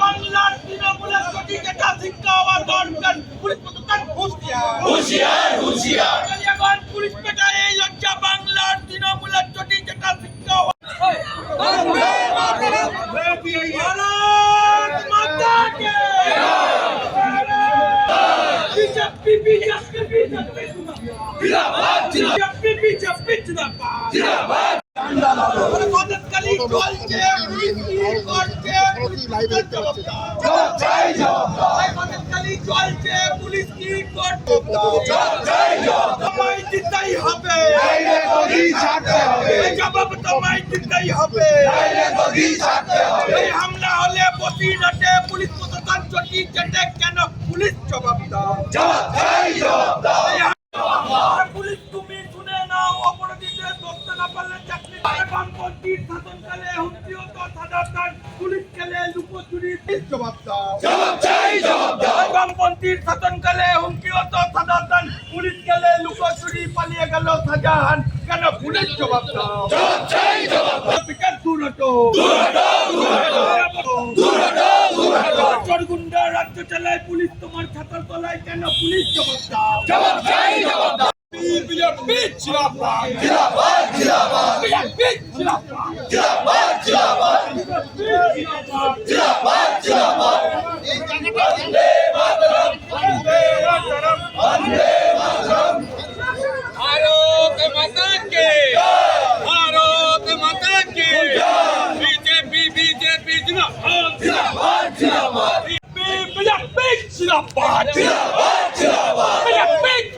বাংলার তৃণমূলের সঠিক এটা শিক্ষা হওয়া দরকার পুলিশ প্রশাসন হুঁশিয়ার হুঁশিয়ার হুঁশিয়ার এখন পুলিশ পেটা এই লজ্জা বাংলার তৃণমূলের সঠিক এটা শিক্ষা হওয়া ভারত মাতা কে বিজেপি বিজেপি বিজেপি জিন্দাবাদ জিন্দাবাদ বিজেপি জিন্দাবাদ জিন্দাবাদ জিন্দাবাদ কালি চলছে পুলিশ কি করছে পুলিশ জবাব দাও জবাব চাই জবাব দাও কদতকালি চলছে পুলিশ কি করছে জবাব চাই জবাব দাও তোমায় দিতেই হবে নাইলে গদি ছাড়তে হবে এই জবাব তোমায় দিতেই হবে নাইলে গদি ছাড়তে হবে এই হামলা হলে প্রতি নটে পুলিশ প্রশাসন চটি চেটে কেন পুলিশ জবাব দাও জবাব চাই জবাব দাও এই হামলা- পুলিশ তুমি শুনে নাও অপরাধীদের ধরতে না পারলে চাকরি বামপন্থীর শাসনকালে হুমকি হতো সাধারণ পুলিশ খেলে লুকোচুরি জবাব দাও জবাব চাই জবাব দাও। বামপন্থীর শাসনকালে হুমকি হতো সাধারণ পুলিশ গেলে লুকোচুরি পালিয়ে গেল শাহজাহান। কেন পুলিশ জবাব দাও। জবাব চাই জবাব দাও। বিকাশ দূর হটো। দূর হটো দূর হটো। দূর হটো দূর হটো। চরগুন্ডা রাজ্য চালায় পুলিশ তোমার ছাতার তলায় কেন পুলিশ জবাব দাও। জবাব চাই জবাব দাও। বিজেপি জিন্দাবাদ জিন্দাবাদ জিন্দাবাদ জিন্দাবাদ জিন্দাবাদ জিন্দাবাদ।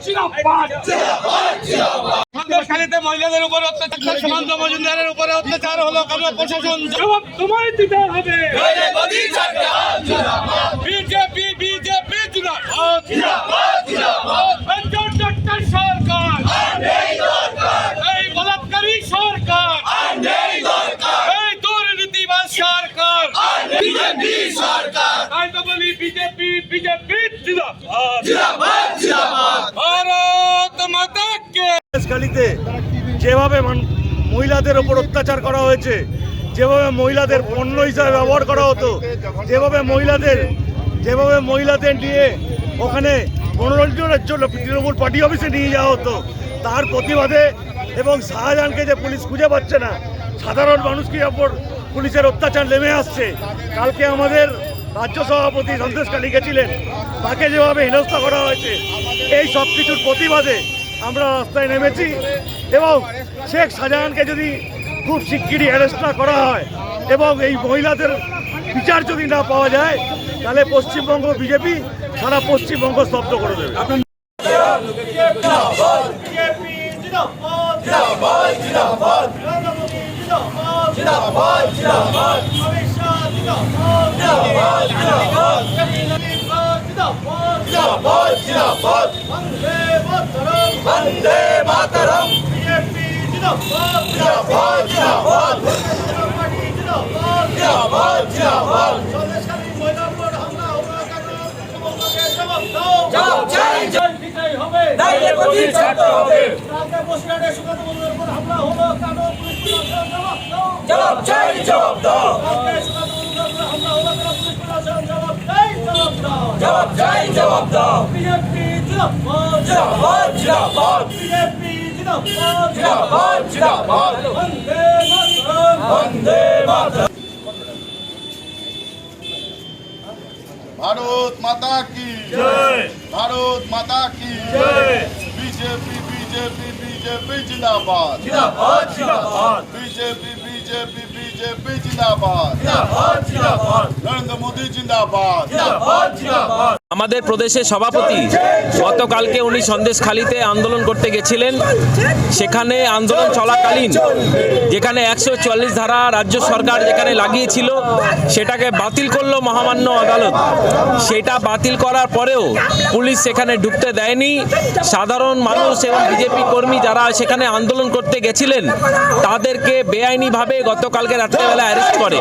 জিন্দাবাদ জিন্দাবাদ। জিন্দাবাদ খালিতে মহিলাদের উপর অত্যাচার সীমান্ত মজুমদারের উপরে অত্যাচার হলো কেন? প্রশাসন। জবাব তোমায় দিতে হবে। বিজেপি বিজেপি জিন্দাবাদ। জিন্দাবাদ জিন্দাবাদ। সরকার। বিজেপি বিজেপি ভারত মাতা কে গালিতে যেভাবে মহিলাদের ওপর অত্যাচার করা হয়েছে যেভাবে মহিলাদের পণ্য হিসাবে ব্যবহার করা হতো যেভাবে মহিলাদের যেভাবে মহিলাদের নিয়ে ওখানে মনোরঞ্জনের জন্য তৃণমূল পার্টি অফিসে নিয়ে যাওয়া হতো তার প্রতিবাদে এবং শাহজাহানকে যে পুলিশ খুঁজে পাচ্ছে না সাধারণ মানুষকে ওপর পুলিশের অত্যাচার নেমে আসছে। কালকে আমাদের রাজ্য সভাপতি সন্তোষ কালী গেছিলেন তাকে যেভাবে হেনস্থা করা হয়েছে এই সব কিছুর প্রতিবাদে আমরা রাস্তায় নেমেছি এবং শেখ শাহজাহানকে যদি খুব শিগগিরই অ্যারেস্ট না করা হয় এবং এই মহিলাদের বিচার যদি না পাওয়া যায় তাহলে পশ্চিমবঙ্গ বিজেপি সারা পশ্চিমবঙ্গ স্তব্ধ করে দেবে জিন্দাবাদ। বন্দে মাতরম। বন্দে মাতরম। বিজেপি জিন্দাবাদ। জিন্দাবাদ জিন্দাবাদ। জিন্দাবাদ। জিন্দাবাদ সন্দেশকারী মহিলা উপর হামলা হওয়া কেন বঙ্গকে জবাব দাও জবাব হবে। নাইলে প্রতিরোধ করতে হবে। রাতে বসিরহাটে সুকান্ত মজুমদার উপর হামলা হলো কেন পুলিশ জবাব দাও জবাব দাও। রাতে সুকান্ত মজুমদার উপর হামলা হলো কেন পুলিশ জবাব চাই জবাব দাও। জিন্দাবাদ জিন্দাবাদ। জিন্দাবাদ জিন্দাবাদ। বন্দে মাতরম। ভারত মাতা কি? ভারত মাতা কি? বিজেপি বিজেপি বিজেপি জিন্দাবাদ। জিন্দাবাদ জিন্দাবাদ। বিজেপি বিজেপি বিজেপি জিন্দাবাদ। জিন্দাবাদ জিন্দাবাদ। ਨਰਿੰਦਰ ਮੋਦੀ ਜਿੰਦਾਬਾਦ। ਜਿੰਦਾਬਾਦ ਜਿੰਦਾਬਾਦ। আমাদের প্রদেশের সভাপতি গতকালকে উনি সন্দেশখালিতে আন্দোলন করতে গেছিলেন। সেখানে আন্দোলন চলাকালীন যেখানে একশো চল্লিশ ধারা রাজ্য সরকার যেখানে লাগিয়েছিল, সেটাকে বাতিল করল মহামান্য আদালত। সেটা বাতিল করার পরেও পুলিশ সেখানে ঢুকতে দেয়নি। সাধারণ মানুষ এবং বিজেপি কর্মী যারা সেখানে আন্দোলন করতে গেছিলেন, তাদেরকে বেআইনিভাবে গতকালকে রাত্রেবেলা অ্যারেস্ট করে।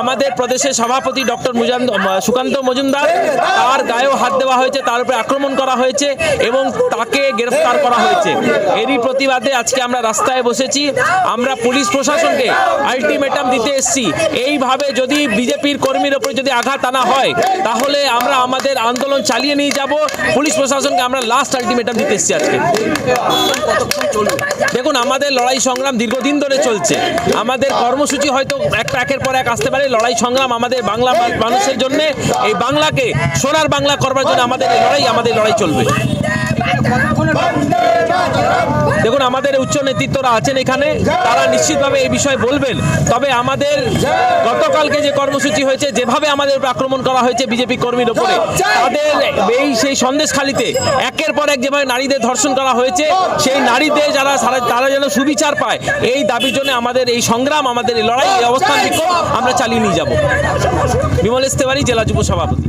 আমাদের প্রদেশের সভাপতি ডক্টর মুজান সুকান্ত মজুমদার, তার হাত দেওয়া হয়েছে, তার উপরে আক্রমণ করা হয়েছে এবং তাকে গ্রেফতার করা হয়েছে। এরই প্রতিবাদে আজকে আমরা রাস্তায় বসেছি। আমরা পুলিশ প্রশাসনকে আলটিমেটাম দিতে এসেছি। এইভাবে যদি বিজেপির কর্মীর ওপরে যদি আঘাত আনা হয়, তাহলে আমরা আমাদের আন্দোলন চালিয়ে নিয়ে যাব। পুলিশ প্রশাসনকে আমরা লাস্ট আলটিমেটাম দিতে এসেছি আজকে। দেখুন, আমাদের লড়াই সংগ্রাম দীর্ঘদিন ধরে চলছে। আমাদের কর্মসূচি হয়তো একটা একের পর এক আসতে পারে। লড়াই সংগ্রাম আমাদের বাংলা মানুষের জন্য। এই বাংলাকে সোনার বাংলা করবার জন্য আমাদের এই লড়াই আমাদের লড়াই চলবে। দেখুন, আমাদের উচ্চ নেতৃত্বরা আছেন এখানে, তারা নিশ্চিতভাবে এই বিষয়ে বলবেন। তবে আমাদের গতকালকে যে কর্মসূচি হয়েছে, যেভাবে আমাদের উপর আক্রমণ করা হয়েছে বিজেপি কর্মীর উপরে, তাদের এই সেই সন্দেশখালিতে একের পর এক যেভাবে নারীদের ধর্ষণ করা হয়েছে, সেই নারীদের যারা তারা যেন সুবিচার পায়, এই দাবির জন্য আমাদের এই সংগ্রাম, আমাদের এই লড়াই, এই অবস্থান আমরা চালিয়ে নিয়ে যাব। বিমল ইস্তেবারি জেলা যুব সভাপতি।